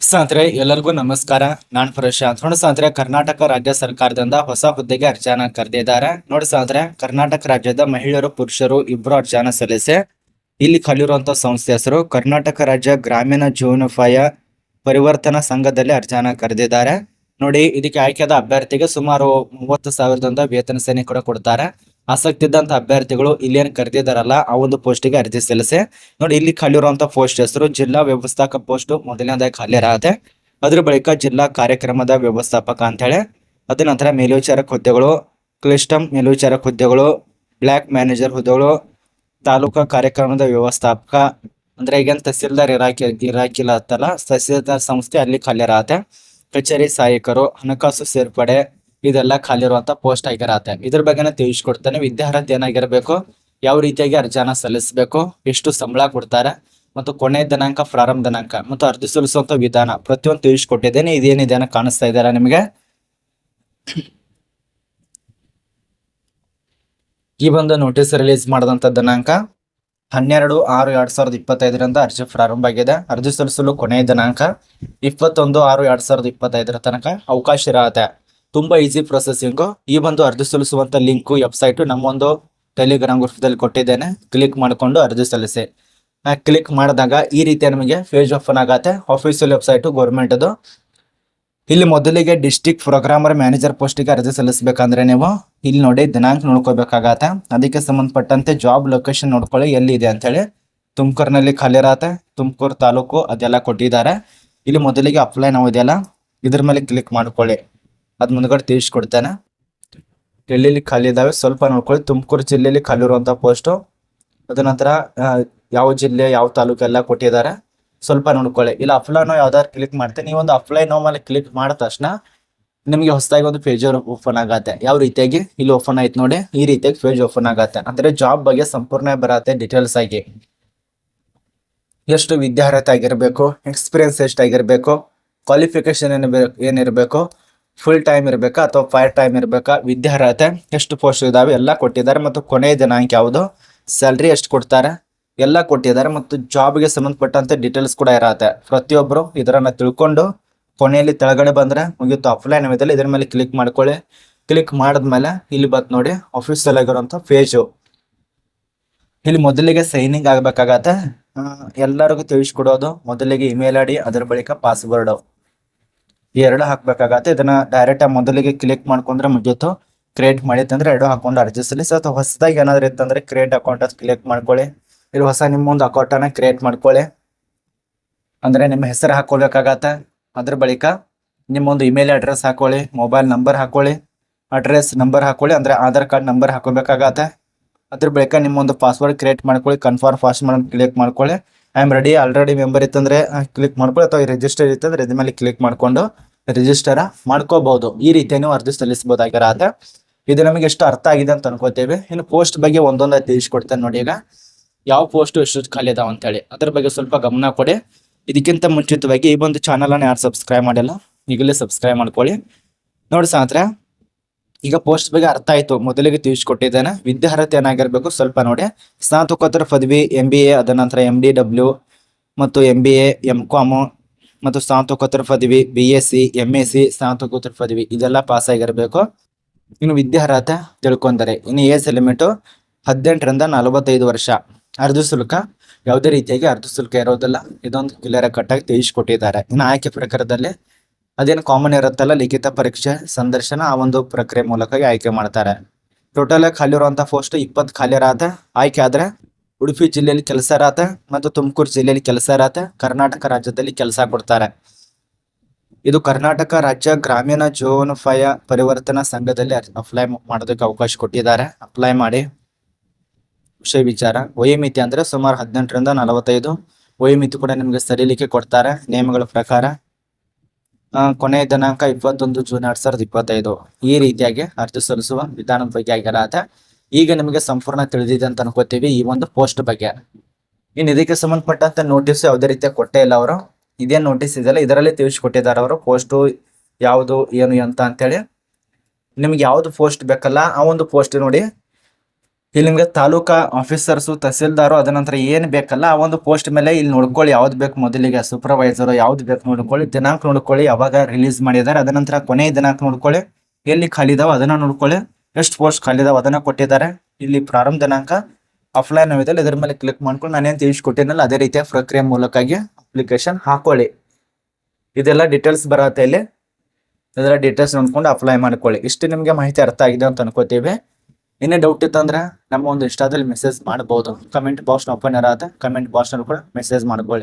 ಸ್ನೇಹಿತರೆ, ಎಲ್ಲರಿಗೂ ನಮಸ್ಕಾರ. ನಾನ್ ಪ್ರಶಾಂತ್ ನೋಡಿ ಸ್ನೇಹಿತರೆ, ಕರ್ನಾಟಕ ರಾಜ್ಯ ಸರ್ಕಾರದಿಂದ ಹೊಸ ಹುದ್ದೆಗೆ ಅರ್ಜಿಯನ್ನ ಕರೆದಿದ್ದಾರೆ. ನೋಡಿ ಸ್ನೇಹಿತರೆ, ಕರ್ನಾಟಕ ರಾಜ್ಯದ ಮಹಿಳೆಯರು, ಪುರುಷರು ಇಬ್ಬರು ಅರ್ಜಿಯನ್ನ ಸಲ್ಲಿಸಿ ಇಲ್ಲಿ ಕಲಿರುವಂತಹ ಸಂಸ್ಥೆ ಹೆಸರು ಕರ್ನಾಟಕ ರಾಜ್ಯ ಗ್ರಾಮೀಣ ಜೀವನೋಪಾಯ ಪರಿವರ್ತನಾ ಸಂಘದಲ್ಲಿ ಅರ್ಜಿಯನ್ನ ಕರೆದಿದ್ದಾರೆ. ನೋಡಿ, ಇದಕ್ಕೆ ಆಯ್ಕೆಯಾದ ಅಭ್ಯರ್ಥಿಗೆ ಸುಮಾರು ಮೂವತ್ತು ಸಾವಿರದಿಂದ ವೇತನ ಸೇನೆ ಕೂಡ ಕೊಡ್ತಾರೆ. ಆಸಕ್ತಿ ಇದ್ದಂಥ ಅಭ್ಯರ್ಥಿಗಳು ಇಲ್ಲೇನು ಕರೆದಿದ್ದಾರಲ್ಲ, ಆ ಒಂದು ಪೋಸ್ಟಿಗೆ ಅರ್ಜಿ ಸಲ್ಲಿಸಿ. ನೋಡಿ, ಇಲ್ಲಿ ಖಾಲಿ ಇರುವಂತ ಪೋಸ್ಟ್ ಹೆಸರು, ಜಿಲ್ಲಾ ವ್ಯವಸ್ಥಾಪಕ ಪೋಸ್ಟ್ ಮೊದಲನೇದಾಗಿ ಖಾಲಿ ಇರತ್ತೆ ಅದ್ರ ಬಳಿಕ ಜಿಲ್ಲಾ ಕಾರ್ಯಕ್ರಮದ ವ್ಯವಸ್ಥಾಪಕ ಅಂತ ಹೇಳಿ ಅದ ನಂತರ ಮೇಲ್ವಿಚಾರಕ ಹುದ್ದೆಗಳು ಕ್ಲಿಷ್ಟಮ್ ಮೇಲ್ವಿಚಾರಕ ಹುದ್ದೆಗಳು ಬ್ಲ್ಯಾಕ್ ಮ್ಯಾನೇಜರ್ ಹುದ್ದೆಗಳು, ತಾಲೂಕಾ ಕಾರ್ಯಕ್ರಮದ ವ್ಯವಸ್ಥಾಪಕ, ಅಂದ್ರೆ ಈಗ ತಹಸೀಲ್ದಾರ್ ಇರಾಕಿ ಇರಾಕಿಲ್ಲ ಅಂತಲ್ಲ ತಹಸೀಲ್ದಾರ್ ಸಂಸ್ಥೆ ಅಲ್ಲಿ ಖಾಲಿ ಇರತ್ತೆ ಕಚೇರಿ ಸಹಾಯಕರು, ಹಣಕಾಸು ಸೇರ್ಪಡೆ ಇದೆಲ್ಲ ಖಾಲಿ ಇರುವಂತ ಪೋಸ್ಟ್ ಆಗಿರತ್ತೆ. ಇದ್ರ ಬಗ್ಗೆನೇ ತಿಳಿಸ್ಕೊಡ್ತಾನೆ. ವಿದ್ಯಾರ್ಹತೆ ಏನಾಗಿರ್ಬೇಕು, ಯಾವ ರೀತಿಯಾಗಿ ಅರ್ಜಿಯನ್ನ ಸಲ್ಲಿಸಬೇಕು, ಎಷ್ಟು ಸಂಬಳ ಕೊಡ್ತಾರೆ, ಮತ್ತು ಕೊನೆ ದಿನಾಂಕ, ಪ್ರಾರಂಭ ದಿನಾಂಕ, ಮತ್ತು ಅರ್ಜಿ ಸಲ್ಲಿಸುವಂತ ವಿಧಾನ ಪ್ರತಿಯೊಂದು ತಿಳಿಸ್ಕೊಟ್ಟಿದ್ದೇನೆ. ಇದೇನಿದೆ ಕಾಣಿಸ್ತಾ ಇದ್ದಾರಾ ನಿಮಗೆ? ಈ ಒಂದು ನೋಟಿಸ್ ರಿಲೀಸ್ ಮಾಡಿದಂತ ದಿನಾಂಕ ಹನ್ನೆರಡು ಆರು ಎರಡ್ ಸಾವಿರದ ಇಪ್ಪತ್ತೈದರಿಂದ ಅರ್ಜಿ ಪ್ರಾರಂಭ ಆಗಿದೆ. ಅರ್ಜಿ ಸಲ್ಲಿಸಲು ಕೊನೆಯ ದಿನಾಂಕ ಇಪ್ಪತ್ತೊಂದು ಆರು ಎರಡ್ ಸಾವಿರದ ಇಪ್ಪತ್ತೈದರ ತನಕ ಅವಕಾಶ ಇರತ್ತೆ. ತುಂಬಾ ಈಸಿ ಪ್ರೊಸೆಸಿಂಗು ಈ ಒಂದು ಅರ್ಜಿ ಸಲ್ಲಿಸುವಂತ ಲಿಂಕ್ ವೆಬ್ಸೈಟ್ ನಮ್ಮೊಂದು ಟೆಲಿಗ್ರಾಮ್ ಗ್ರೂಪ್ದಲ್ಲಿ ಕೊಟ್ಟಿದ್ದೇನೆ. ಕ್ಲಿಕ್ ಮಾಡಿಕೊಂಡು ಅರ್ಜಿ ಸಲ್ಲಿಸಿ. ಕ್ಲಿಕ್ ಮಾಡಿದಾಗ ಈ ರೀತಿ ನಮಗೆ ಪೇಜ್ ಓಪನ್ ಆಗತ್ತೆ. ಆಫೀಸಿಯಲ್ ವೆಬ್ಸೈಟ್ ಗೌರ್ಮೆಂಟ್ದು ಇಲ್ಲಿ ಮೊದಲಿಗೆ ಡಿಸ್ಟಿಕ್ ಪ್ರೋಗ್ರಾಮರ್ ಮ್ಯಾನೇಜರ್ ಪೋಸ್ಟಿಗೆ ಅರ್ಜಿ ಸಲ್ಲಿಸಬೇಕಂದ್ರೆ ನೀವು ಇಲ್ಲಿ ನೋಡಿ ದಿನಾಂಕ ನೋಡ್ಕೋಬೇಕಾಗತ್ತೆ. ಅದಕ್ಕೆ ಸಂಬಂಧಪಟ್ಟಂತೆ ಜಾಬ್ ಲೊಕೇಶನ್ ನೋಡ್ಕೊಳ್ಳಿ ಎಲ್ಲಿ ಇದೆ ಅಂತೇಳಿ. ತುಮಕೂರಿನಲ್ಲಿ ಖಾಲಿ ಇರತ್ತೆ ತುಮಕೂರು ತಾಲೂಕು ಅದೆಲ್ಲ ಕೊಟ್ಟಿದ್ದಾರೆ. ಇಲ್ಲಿ ಮೊದಲಿಗೆ ಅಪ್ಲೈ ನಾವು ಇದೆಯಲ್ಲ ಇದ್ರ ಮೇಲೆ ಕ್ಲಿಕ್ ಮಾಡ್ಕೊಳ್ಳಿ. ಅದ್ ಮುಂದ್ಗಡೆ ತಿಳಿಸ್ಕೊಡ್ತೇನೆ. ಎಲ್ಲೆಲ್ಲಿ ಖಾಲಿ ಇದ್ದಾವೆ ಸ್ವಲ್ಪ ನೋಡ್ಕೊಳ್ಳಿ. ತುಮಕೂರು ಜಿಲ್ಲೆಯಲ್ಲಿ ಖಾಲಿ ಪೋಸ್ಟ್ ಪೋಸ್ಟು ಅದ ನಂತರ ಯಾವ ಜಿಲ್ಲೆ, ಯಾವ ತಾಲೂಕು ಎಲ್ಲ ಕೊಟ್ಟಿದ್ದಾರೆ. ಸ್ವಲ್ಪ ನೋಡ್ಕೊಳ್ಳಿ. ಇಲ್ಲ ಅಪ್ಲೈ ನೋ ಯಾವ್ದಾದ್ರು ಕ್ಲಿಕ್ ಮಾಡ್ತೀನಿ. ನೀವು ಒಂದು ಅಪ್ಲೈ ನೋ ಮೇಲೆ ಕ್ಲಿಕ್ ಮಾಡಿದ ತಕ್ಷಣ ನಿಮಗೆ ಹೊಸದಾಗಿ ಒಂದು ಪೇಜ್ ಓಪನ್ ಆಗತ್ತೆ. ಯಾವ ರೀತಿಯಾಗಿ? ಇಲ್ಲಿ ಓಪನ್ ಆಯ್ತು ನೋಡಿ. ಈ ರೀತಿಯಾಗಿ ಪೇಜ್ ಓಪನ್ ಆಗತ್ತೆ. ಅಂದ್ರೆ ಜಾಬ್ ಬಗ್ಗೆ ಸಂಪೂರ್ಣ ಬರತ್ತೆ ಡೀಟೇಲ್ಸ್ ಆಗಿ. ಎಷ್ಟು ವಿದ್ಯಾರ್ಹತೆ ಆಗಿರಬೇಕು ಎಕ್ಸ್ಪೀರಿಯನ್ಸ್ ಎಷ್ಟಾಗಿರಬೇಕು ಕ್ವಾಲಿಫಿಕೇಶನ್ ಏನು ಏನಿರಬೇಕು ಫುಲ್ ಟೈಮ್ ಇರಬೇಕಾ ಅಥವಾ ಪಾರ್ಟ್ ಟೈಮ್ ಇರಬೇಕಾ? ವಿದ್ಯಾರ್ಹತೆ, ಎಷ್ಟು ಪೋಸ್ಟ್ ಇದಾವೆ ಎಲ್ಲ ಕೊಟ್ಟಿದ್ದಾರೆ. ಮತ್ತು ಕೊನೆಯ ದಿನಾಂಕ ಯಾವುದು? ಸ್ಯಾಲ್ರಿ ಎಷ್ಟು ಕೊಡ್ತಾರೆ? ಎಲ್ಲ ಕೊಟ್ಟಿದ್ದಾರೆ. ಮತ್ತು ಜಾಬ್ಗೆ ಸಂಬಂಧಪಟ್ಟಂತೆ ಡೀಟೇಲ್ಸ್ ಕೂಡ ಇರತ್ತೆ. ಪ್ರತಿಯೊಬ್ಬರು ಇದರನ್ನ ತಿಳ್ಕೊಂಡು ಕೊನೆಯಲ್ಲಿ ತೆಳಗಡೆ ಬಂದ್ರೆ ಮುಗಿಯುತ್ತೆ ಆಫ್ಲೈನ್ ವಿಧದಲ್ಲಿ ಇದ್ರ ಮೇಲೆ ಕ್ಲಿಕ್ ಮಾಡ್ಕೊಳ್ಳಿ. ಕ್ಲಿಕ್ ಮಾಡಿದ್ಮೇಲೆ ಇಲ್ಲಿ ಬಂತು ನೋಡಿ ಆಫೀಸಲ್ ಆಗಿರುವಂತ ಪೇಜು ಇಲ್ಲಿ ಮೊದಲಿಗೆ ಸೈನಿಂಗ್ ಆಗಬೇಕಾಗತ್ತೆ. ಎಲ್ಲರಿಗೂ ತಿಳಿಸ್ಕೊಡೋದು. ಮೊದಲಿಗೆ ಇಮೇಲ್ ಐ ಅದರ ಬಳಿಕ ಪಾಸ್ವರ್ಡ್ ಎರಡು ಹಾಕ್ಬೇಕಾಗತ್ತೆ. ಇದನ್ನ ಡೈರೆಕ್ಟ್ ಮೊದಲಿಗೆ ಕ್ಲಿಕ್ ಮಾಡ್ಕೊಂಡ್ರೆ ಮುಗೀತು. ಕ್ರಿಯೇಟ್ ಮಾಡಿತ್ತಂದ್ರೆ ಎರಡು ಹಾಕೊಂಡು ಅರ್ಜಿ ಸಲ್ಲಿಸಿ ಅಥವಾ ಹೊಸದಾಗಿ ಏನಾದ್ರು ಇತ್ತಂದ್ರೆ ಕ್ರಿಯೇಟ್ ಅಕೌಂಟ್ ಅಂತ ಕ್ಲಿಕ್ ಮಾಡ್ಕೊಳ್ಳಿ. ಇಲ್ಲಿ ಹೊಸ ನಿಮ್ಮೊಂದು ಅಕೌಂಟ್ ಅನ್ನ ಕ್ರಿಯೇಟ್ ಮಾಡ್ಕೊಳ್ಳಿ. ಅಂದ್ರೆ ನಿಮ್ಮ ಹೆಸರು ಹಾಕೊಳ್ಬೇಕಾಗತ್ತೆ ಅದ್ರ ಬಳಿಕ ನಿಮ್ಮೊಂದು ಇಮೇಲ್ ಅಡ್ರೆಸ್ ಹಾಕೊಳ್ಳಿ ಮೊಬೈಲ್ ನಂಬರ್ ಹಾಕೊಳ್ಳಿ ಅಡ್ರೆಸ್ ನಂಬರ್ ಹಾಕೊಳ್ಳಿ, ಅಂದ್ರೆ ಆಧಾರ್ ಕಾರ್ಡ್ ನಂಬರ್ ಹಾಕೋಬೇಕಾಗತ್ತೆ ಅದ್ರ ಬಳಿಕ ನಿಮ್ಮೊಂದು ಪಾಸ್ವರ್ಡ್ ಕ್ರಿಯೇಟ್ ಮಾಡ್ಕೊಳ್ಳಿ ಕನ್ಫರ್ಮ್ ಫಾಸ್ಟ್ ಕ್ಲಿಕ್ ಮಾಡ್ಕೊಳ್ಳಿ. I am ready already member ಇತ್ತಂದ್ರೆ ಕ್ಲಿಕ್ ಮಾಡ್ಕೊಳ್ಳಿ. ಅಥವಾ ರಿಜಿಸ್ಟರ್ ಇತ್ತಂದ್ರೆ ಇದ್ರ ಮೇಲೆ ಕ್ಲಿಕ್ ಮಾಡ್ಕೊಂಡು ರಿಜಿಸ್ಟರ್ ಮಾಡ್ಕೋಬಹುದು. ಈ ರೀತಿ ಅರ್ಜಿ ಸಲ್ಲಿಸಬಹುದಾಗಿರತ್ತೆ. ಇದು ನಮಗೆ ಎಷ್ಟು ಅರ್ಥ ಆಗಿದೆ ಅಂತ ಅನ್ಕೋತೇವೆ. ಇನ್ನು ಪೋಸ್ಟ್ ಬಗ್ಗೆ ಒಂದೊಂದಾಗಿ ತಿಳಿಸ್ಕೊಡ್ತಾನೆ ನೋಡಿ ಈಗ. ಯಾವ ಪೋಸ್ಟ್ ಎಷ್ಟು ಖಾಲಿ ಅದಾವ ಅಂತೇಳಿ ಅದ್ರ ಬಗ್ಗೆ ಸ್ವಲ್ಪ ಗಮನ ಕೊಡಿ. ಇದಕ್ಕಿಂತ ಮುಂಚಿತವಾಗಿ ಈ ಒಂದು ಚಾನಲ್ ಅನ್ನ ಯಾರು ಸಬ್ಸ್ಕ್ರೈಬ್ ಮಾಡಿಲ್ಲ, ಈಗಲೇ ಸಬ್ಸ್ಕ್ರೈಬ್ ಮಾಡ್ಕೊಳ್ಳಿ. ನೋಡಿ ಸಾತ್ರ ಈಗ ಪೋಸ್ಟ್ ಬಗ್ಗೆ ಅರ್ಥ ಆಯ್ತು. ಮೊದಲಿಗೆ ತಿಳಿಸ್ಕೊಟ್ಟಿದ್ದೇನೆ. ವಿದ್ಯಾರ್ಹತೆ ಏನಾಗಿರ್ಬೇಕು ಸ್ವಲ್ಪ ನೋಡಿ. ಸ್ನಾತಕೋತ್ತರ ಪದವಿ ಎಂ ಬಿ ಎ ಅದ ನಂತರ ಎಂ ಡಿ ಡಬ್ಲ್ಯೂ ಮತ್ತು M B A M com ಮತ್ತು ಸ್ನಾತಕೋತ್ತರ ಪದವಿ B S C M S C ಸ್ನಾತಕೋತ್ತರ ಪದವಿ, ಇದೆಲ್ಲ ಪಾಸ್ ಆಗಿರಬೇಕು. ಇನ್ನು ವಿದ್ಯಾರ್ಹತೆ ತಿಳ್ಕೊಂತಾರೆ ಇನ್ನು ಏಜ್ ಲಿಮಿಟು ಹದಿನೆಂಟರಿಂದ ನಲವತ್ತೈದು ವರ್ಷ. ಅರ್ಧ ಶುಲ್ಕ, ಯಾವುದೇ ರೀತಿಯಾಗಿ ಅರ್ಧ ಶುಲ್ಕ ಇರೋದಿಲ್ಲ. ಇದೊಂದು ಕ್ಲಿಯರ್ ಕಟ್ಟಾಗಿ ತಿಳಿಸ್ಕೊಟ್ಟಿದ್ದಾರೆ. ಇನ್ನು ಆಯ್ಕೆ ಪ್ರಕಾರದಲ್ಲಿ ಅದೇನು ಕಾಮನ್ ಇರುತ್ತಲ್ಲ, ಲಿಖಿತ ಪರೀಕ್ಷೆ, ಸಂದರ್ಶನ, ಆ ಒಂದು ಪ್ರಕ್ರಿಯೆ ಮೂಲಕ ಆಯ್ಕೆ ಮಾಡ್ತಾರೆ. ಟೋಟಲ್ ಖಾಲಿ ಇರುವಂತ ಪೋಸ್ಟ್ ಇಪ್ಪತ್ತು ಖಾಲಿ ಇರತ್ತೆ ಆಯ್ಕೆ ಆದ್ರೆ ಉಡುಪಿ ಜಿಲ್ಲೆಯಲ್ಲಿ ಕೆಲಸ ಇರತ್ತೆ ಮತ್ತು ತುಮಕೂರು ಜಿಲ್ಲೆಯಲ್ಲಿ ಕೆಲಸ ಇರತ್ತೆ ಕರ್ನಾಟಕ ರಾಜ್ಯದಲ್ಲಿ ಕೆಲಸ ಕೊಡ್ತಾರೆ. ಇದು ಕರ್ನಾಟಕ ರಾಜ್ಯ ಗ್ರಾಮೀಣ ಜೀವನೋಪಾಯ ಪರಿವರ್ತನಾ ಸಂಘದಲ್ಲಿ ಅಪ್ಲೈ ಮಾಡೋದಕ್ಕೆ ಅವಕಾಶ ಕೊಟ್ಟಿದ್ದಾರೆ. ಅಪ್ಲೈ ಮಾಡಿ. ವಿಷಯ ವಿಚಾರ. ವಯೋಮಿತಿ ಅಂದ್ರೆ ಸುಮಾರು ಹದಿನೆಂಟರಿಂದ ನಲವತ್ತೈದು. ವಯೋಮಿತಿ ಕೂಡ ನಿಮಗೆ ಸರಿಲಿಕ್ಕೆ ಕೊಡ್ತಾರೆ. ನಿಯಮಗಳ ಪ್ರಕಾರ ಕೊನೆಯ ದಿನಾಂಕ ಇಪ್ಪತ್ತೊಂದು ಜೂನ್ ಎರಡ್ ಸಾವಿರದ ಇಪ್ಪತ್ತೈದು. ಈ ರೀತಿಯಾಗಿ ಅರ್ಜಿ ಸಲ್ಲಿಸುವ ವಿಧಾನದ ಬಗ್ಗೆ ಆಗಿರತ್ತೆ ಈಗ ನಿಮಗೆ ಸಂಪೂರ್ಣ ತಿಳಿದಿದೆ ಅಂತ ಅನ್ಕೋತೀವಿ ಈ ಒಂದು ಪೋಸ್ಟ್ ಬಗ್ಗೆ. ಇನ್ನು ಇದಕ್ಕೆ ಸಂಬಂಧಪಟ್ಟಂತ ನೋಟಿಸ್ ಯಾವುದೇ ರೀತಿಯ ಕೊಟ್ಟೇ ಇಲ್ಲ ಅವರು. ಇದೇನು ನೋಟಿಸ್ ಇದೆಯಲ್ಲ, ಇದರಲ್ಲಿ ತಿಳಿಸ್ಕೊಟ್ಟಿದ್ದಾರೆ ಅವರು. ಪೋಸ್ಟು ಯಾವುದು, ಏನು ಅಂತ ಅಂತೇಳಿ. ನಿಮ್ಗೆ ಯಾವ್ದು ಪೋಸ್ಟ್ ಬೇಕಲ್ಲ, ಆ ಒಂದು ಪೋಸ್ಟ್ ನೋಡಿ ಇಲ್ಲಿ ನಿಮ್ಗೆ ತಾಲೂಕಾ ಆಫೀಸರ್ಸು, ತಹಸೀಲ್ದಾರು, ಅದ ನಂತರ ಏನ್ ಬೇಕಲ್ಲ ಆ ಒಂದು ಪೋಸ್ಟ್ ಮೇಲೆ ಇಲ್ಲಿ ನೋಡ್ಕೊಳ್ಳಿ ಯಾವ್ದು ಬೇಕು ಮೊದಲಿಗೆ ಸೂಪರ್ವೈಸರ್ ಯಾವ್ದು ಬೇಕು ನೋಡ್ಕೊಳ್ಳಿ, ದಿನಾಂಕ ನೋಡ್ಕೊಳ್ಳಿ, ಯಾವಾಗ ರಿಲೀಸ್ ಮಾಡಿದ್ದಾರೆ ಅದ ನಂತರ ಕೊನೆಯ ದಿನಾಂಕ ನೋಡ್ಕೊಳ್ಳಿ, ಎಲ್ಲಿ ಖಾಲಿ ಇದಾವೆ ಅದನ್ನ ನೋಡ್ಕೊಳ್ಳಿ, ಎಷ್ಟು ಪೋಸ್ಟ್ ಖಾಲಿ ಇದಾವೆ ಅದನ್ನ ಕೊಟ್ಟಿದ್ದಾರೆ, ಇಲ್ಲಿ ಪ್ರಾರಂಭ ದಿನಾಂಕ ಆಫ್ಲೈನ್ ಇದೆ ಇದ್ರ ಮೇಲೆ ಕ್ಲಿಕ್ ಮಾಡ್ಕೊಂಡು ನಾನೇನು ತಿಳಿಸ್ಕೊಟ್ಟಿನಲ್ಲ, ಅದೇ ರೀತಿಯ ಪ್ರಕ್ರಿಯೆ ಮೂಲಕಾಗಿ ಅಪ್ಲಿಕೇಶನ್ ಹಾಕೊಳ್ಳಿ. ಇದೆಲ್ಲ ಡೀಟೇಲ್ಸ್ ಬರತ್ತೆ ಇಲ್ಲಿ. ಇದರ ಡೀಟೇಲ್ಸ್ ನೋಡ್ಕೊಂಡು ಅಪ್ಲೈ ಮಾಡ್ಕೊಳ್ಳಿ. ಇಷ್ಟು ನಿಮಗೆ ಮಾಹಿತಿ ಅರ್ಥ ಆಗಿದೆ ಅಂತ ಅನ್ಕೋತೀವಿ. ಇನ್ನೇ ಡೌಟ್ ಇತ್ತಂದ್ರೆ ನಮ್ಮ ಒಂದು ಇನ್ಸ್ಟಾದಲ್ಲಿ ಮೆಸೇಜ್ ಮಾಡಬಹುದು ಕಮೆಂಟ್ ಬಾಕ್ಸ್ ಓಪನ್ ಇರತ್ತೆ ಕಮೆಂಟ್ ಬಾಕ್ಸ್ ಕೂಡ ಮೆಸೇಜ್ ಮಾಡ್ಕೊಳ್ಳಿ